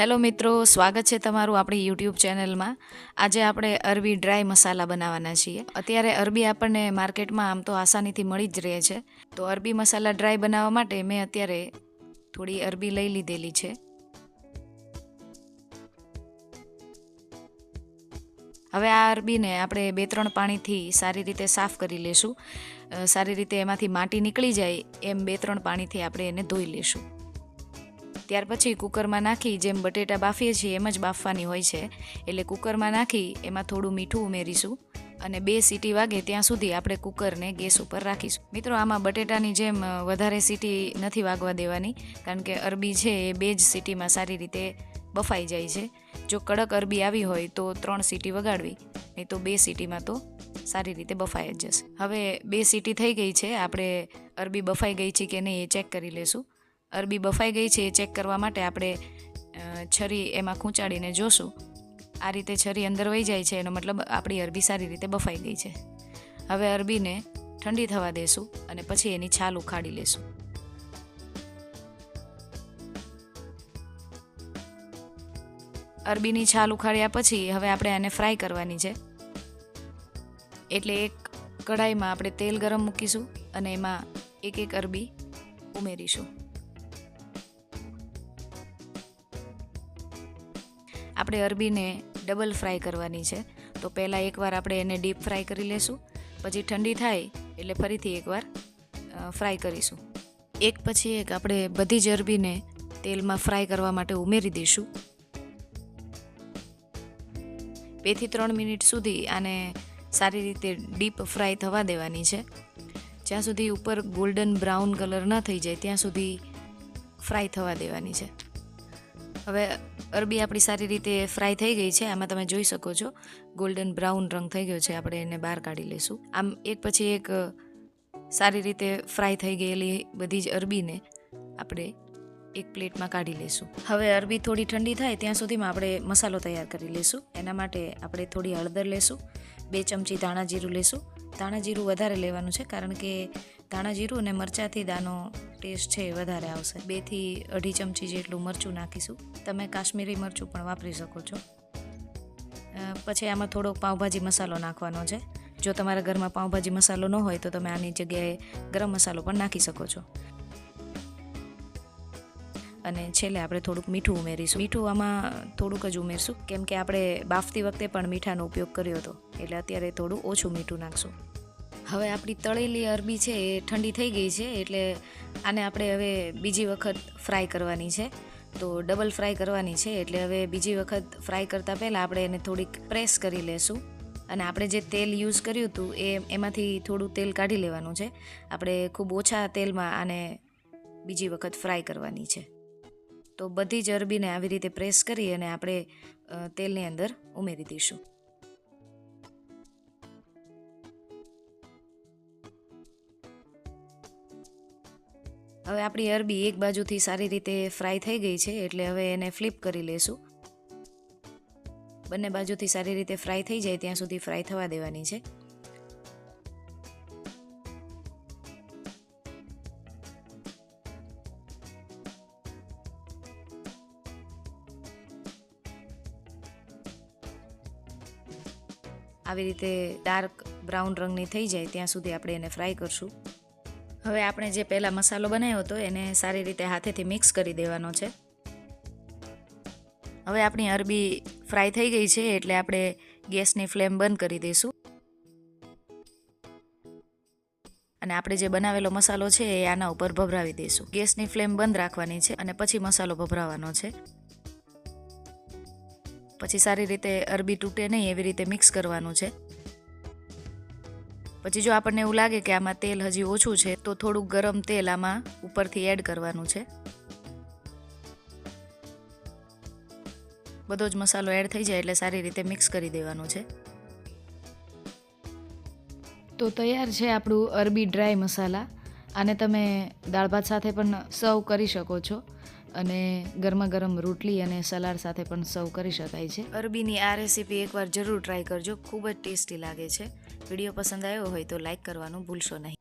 Hello મિત્રો, સ્વાગત છે તમારું આપણી યુટ્યુબ ચેનલમાં. આજે આપણે અરબી ડ્રાય મસાલા બનાવવાના છીએ. અત્યારે અરબી આપણને માર્કેટમાં આમ તો આસાનીથી મળી જ રહે છે. તો અરબી મસાલા ડ્રાય બનાવવા માટે મેં અત્યારે થોડી અરબી લઈ લીધેલી છે. હવે આ અરબીને આપણે બે ત્રણ પાણીથી સારી રીતે સાફ કરી લેશું. સારી રીતે એમાંથી માટી નીકળી જાય એમ બે ત્રણ પાણીથી આપણે એને ધોઈ લેશું. ત્યાર પછી કુકરમાં નાખી જેમ બટેટા બાફીએ છીએ એમ જ બાફવાની હોય છે. એટલે કુકરમાં નાખી એમાં થોડું મીઠું ઉમેરીશું અને બે સીટી વાગે ત્યાં સુધી આપણે કુકરને ગેસ ઉપર રાખીશું. મિત્રો, આમાં બટેટાની જેમ વધારે સીટી નથી વાગવા દેવાની કારણ કે અરબી છે એ બે જ સીટીમાં સારી રીતે બફાઈ જાય છે. જો કડક અરબી આવી હોય તો ત્રણ સીટી વગાડવી, નહીં તો બે સીટીમાં તો સારી રીતે બફાઈ જ જશે. હવે બે સીટી થઈ ગઈ છે, આપણે અરબી બફાઈ ગઈ છે કે નહીં એ ચેક કરી લેશું. અરબી બફાઈ ગઈ છે એ ચેક કરવા માટે આપણે છરી એમાં ખૂંચાડીને જોશું. આ રીતે છરી અંદર વહી જાય છે, એનો મતલબ આપણી અરબી સારી રીતે બફાઈ ગઈ છે. હવે અરબીને ઠંડી થવા દેશું અને પછી એની છાલ ઉખાડી લેશું. અરબીની છાલ ઉખાડ્યા પછી હવે આપણે આને ફ્રાય કરવાની છે. એટલે એક કઢાઈમાં આપણે તેલ ગરમ મૂકીશું અને એમાં એક એક અરબી ઉમેરીશું. આપણે અરબીને ડબલ ફ્રાય કરવાની છે. તો પહેલાં એકવાર આપણે એને ડીપ ફ્રાય કરી લેશું. પછી ઠંડી થાય એટલે ફરીથી એકવાર ફ્રાય કરીશું. એક પછી એક આપણે બધી જ અરબીને તેલમાં ફ્રાય કરવા માટે ઉમેરી દઈશું. બેથી ત્રણ મિનિટ સુધી આને સારી રીતે ડીપ ફ્રાય થવા દેવાની છે. જ્યાં સુધી ઉપર ગોલ્ડન બ્રાઉન કલર ન થઈ જાય, ત્યાં સુધી ફ્રાય થવા દેવાની છે. હવે અરબી આપણી સારી રીતે ફ્રાય થઈ ગઈ છે, આમાં તમે જોઈ શકો છો. ગોલ્ડન બ્રાઉન રંગ થઈ ગયો છે, આપણે એને બહાર કાઢી લઈશું. આમ એક પછી એક સારી રીતે ફ્રાય થઈ ગયેલી બધી જ અરબીને આપણે એક પ્લેટમાં કાઢી લઈશું. હવે અરબી થોડી ઠંડી થાય ત્યાં સુધીમાં આપણે મસાલો તૈયાર કરી લઈશું. એના માટે આપણે થોડી હળદર લેશું બે ચમચી ધાણા જીરું લેશું ધાણા જીરું વધારે લેવાનું છે કારણ કે ધાણા જીરું અને મરચાંથી દાનો ટેસ્ટ છે એ વધારે આવશે. બેથી અઢી ચમચી જેટલું મરચું નાખીશું. તમે કાશ્મીરી મરચું પણ વાપરી શકો છો. પછી આમાં થોડોક પાઉંભાજી મસાલો નાખવાનો છે. જો તમારા ઘરમાં પાઉંભાજી મસાલો ન હોય તો તમે આની જગ્યાએ ગરમ મસાલો પણ નાખી શકો છો. અને છેલ્લે આપણે થોડુંક મીઠું ઉમેરીશું. મીઠું આમાં થોડુંક જ ઉમેરશું. કેમ કે આપણે બાફતી વખતે પણ મીઠાનો ઉપયોગ કર્યો હતો. એટલે અત્યારે થોડું ઓછું મીઠું નાખશું. હવે આપણી તળેલી અરબી છે એ ઠંડી થઈ ગઈ છે, એટલે આને આપણે હવે બીજી વખત ફ્રાય કરવાની છે. તો ડબલ ફ્રાય કરવાની છે, એટલે હવે બીજી વખત ફ્રાય કરતાં પહેલાં આપણે એને થોડીક પ્રેસ કરી લેશું. અને આપણે જે તેલ યુઝ કર્યું હતું એ એમાંથી થોડું તેલ કાઢી લેવાનું છે. આપણે ખૂબ ઓછા તેલમાં આને બીજી વખત ફ્રાય કરવાની છે. તો બધી જ અરબીને આવી રીતે પ્રેસ કરી અને આપણે તેલની અંદર ઉમેરી દઈશું. હવે આપણી અરબી એક બાજુથી સારી રીતે ફ્રાય થઈ ગઈ છે, એટલે હવે એને ફ્લિપ કરી લેશું. બંને બાજુથી સારી રીતે ફ્રાય થઈ જાય ત્યાં સુધી ફ્રાય થવા દેવાની છે. આવી રીતે ડાર્ક બ્રાઉન રંગની થઈ જાય ત્યાં સુધી આપણે એને ફ્રાય કરશું. હવે આપણે જે પહેલાં મસાલો બનાવ્યો હતો એને સારી રીતે હાથેથી મિક્સ કરી દેવાનો છે. હવે આપણી અરબી ફ્રાય થઈ ગઈ છે એટલે આપણે ગેસની ફ્લેમ બંધ કરી દઈશું. અને આપણે જે બનાવેલો મસાલો છે એ આના ઉપર ભભરાવી દઈશું. ગેસની ફ્લેમ બંધ રાખવાની છે અને પછી મસાલો ભભરાવાનો છે. પછી સારી રીતે અરબી તૂટે નહીં એવી રીતે મિક્સ કરવાનું છે. પછી જો આપણને એવું લાગે કે આમાં તેલ હજી ઓછું છે, તો થોડુંક ગરમ તેલ આમાં ઉપરથી એડ કરવાનું છે. બધો જ મસાલો એડ થઈ જાય એટલે સારી રીતે મિક્સ કરી દેવાનું છે. તો તૈયાર છે આપણું અરબી ડ્રાય મસાલા. આને તમે દાળ ભાત સાથે પણ સર્વ કરી શકો છો. અને ગરમા ગરમ રોટલી અને સલાડ સાથે પણ સર્વ કરી શકાય છે. અરબીની આ રેસીપી એકવાર જરૂર ટ્રાય કરજો, ખૂબ જ ટેસ્ટી લાગે છે. વીડિયો પસંદ આવ્યો હોય તો લાઈક કરવાનું ભૂલશો નહીં.